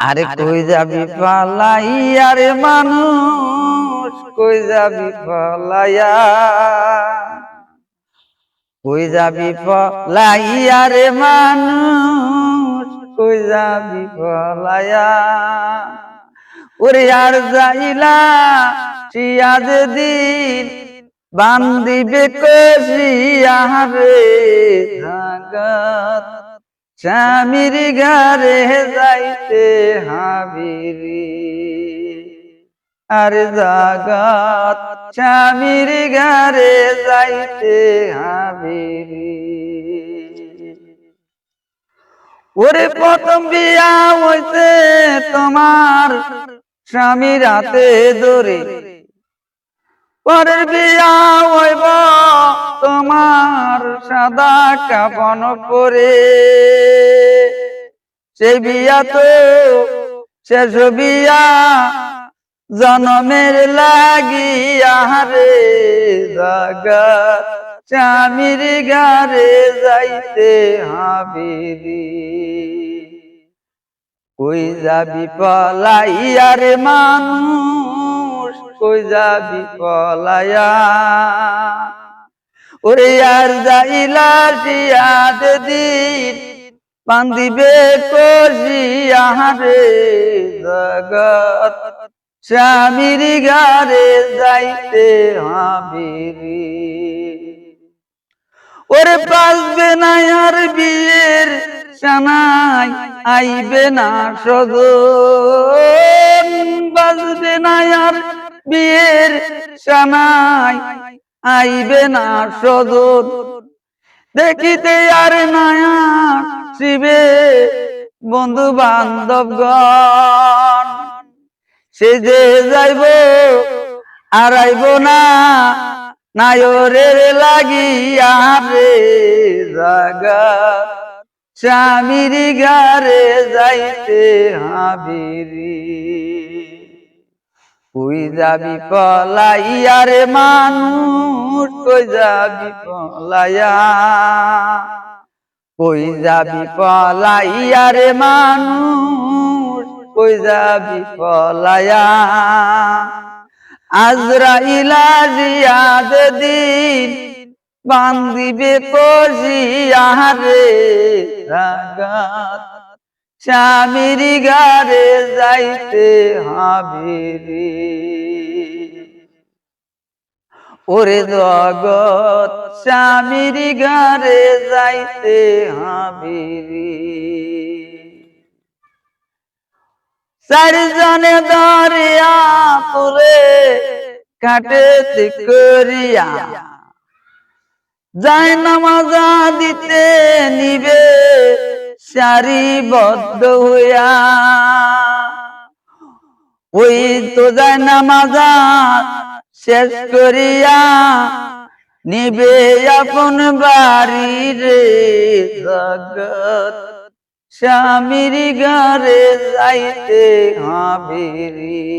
আরে কই যাবি পালাইয়া রে মানুষ? কই যাবি পালাইয়া? কই যাবি পালাইয়া রে মানুষ? কই যাবি পালাইয়া? ওরে আর যাইলা চিয়াদ দিন বান্দিবে কষিয়া রে জাগত। স্বামীর ঘরে যাইতে হাবিরি আর জাগত স্বামীর ঘরে যাইতে হাবিরি ওরে প্রথম বিয়া হইতে তোমার স্বামী রাতে ধরে। পরের বিয়া হইব তোমার সাদা কাপন পরে। সে বিয়া তো শেষ বিয়া, জনমের লাগিয়া রে জাগা। স্বামীর গারে যাইতে হাবিরি কই যাবি পলাইয়া রে মানুষ, কই যাবি পলাইয়া? ওরে আর যাইলা জিয়াদ দিন, বান্দিবে কষিয়া রে জগৎ। স্বামীর গারে যাইতে হাবিরি ওরে বাঁচবে না আর বিয়ের সানাই, আইবে না সদন বাঁচবে না আর বিয়ের সানাই আইবে না সদন দেখিতে আর নায়া শিবে বন্ধু বান্ধবগণ সে যে যাইব আর আইব না, নায়রের লাগিয়া রে জাগা। স্বামীর গারে যাইতে হাবিরি। কই যাবি পলাইয়া রে মানুষ কই যাবি পলাইয়া। কই যাবি পলাইয়া রে মানুষ কই যাবি পলাইয়া। আজরাইলা জিয়াদ দিন বান্দিবে কষিয়া রে রাগাত। স্বামীর গারে যাইতে হাবিরি ওরে জগৎ, স্বামীর গারে যাইতে হাবিরি চারিজনে দরিয়া তুলে কাটে করিয়া যাই নামাজা দিতে নিবে। সারিবদ্ধ হইয়া, ওই তো যায় নামাজা শেষ করিয়া নিবে আপন বাড়ি রে জগৎ। স্বামীর ঘরে যাইতে হাবিরি